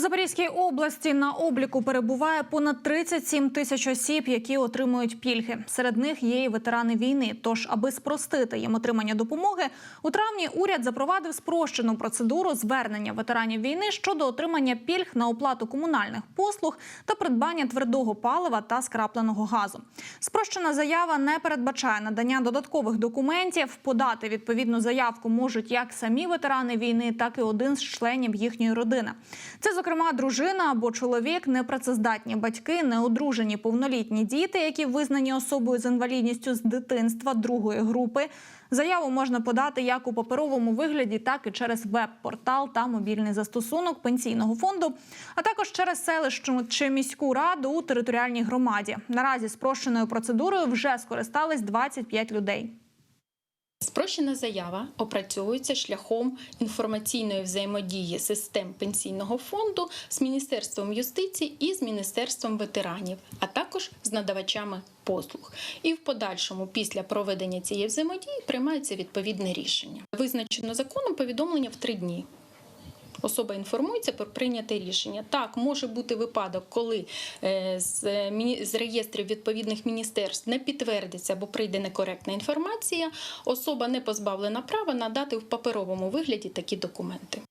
Запорізькій області на обліку перебуває понад 37 тисяч осіб, які отримують пільги. Серед них є і ветерани війни. Тож, аби спростити їм отримання допомоги, у травні уряд запровадив спрощену процедуру звернення ветеранів війни щодо отримання пільг на оплату комунальних послуг та придбання твердого палива та скрапленого газу. Спрощена заява не передбачає надання додаткових документів. Подати відповідну заявку можуть як самі ветерани війни, так і один з членів їхньої родини. Це, зокрема, дружина або чоловік, непрацездатні батьки, неодружені повнолітні діти, які визнані особою з інвалідністю з дитинства другої групи. Заяву можна подати як у паперовому вигляді, так і через веб-портал та мобільний застосунок пенсійного фонду, а також через селищну чи міську раду у територіальній громаді. Наразі спрощеною процедурою вже скористались 25 людей. Спрощена заява опрацьовується шляхом інформаційної взаємодії систем пенсійного фонду з Міністерством юстиції і з Міністерством ветеранів, а також з надавачами послуг. І в подальшому, після проведення цієї взаємодії, приймається відповідне рішення. Визначено законом повідомлення в три дні. Особа інформується про прийняте рішення. Так, може бути випадок, коли е, міні- з реєстрів відповідних міністерств не підтвердиться або прийде некоректна інформація. Особа не позбавлена права надати в паперовому вигляді такі документи.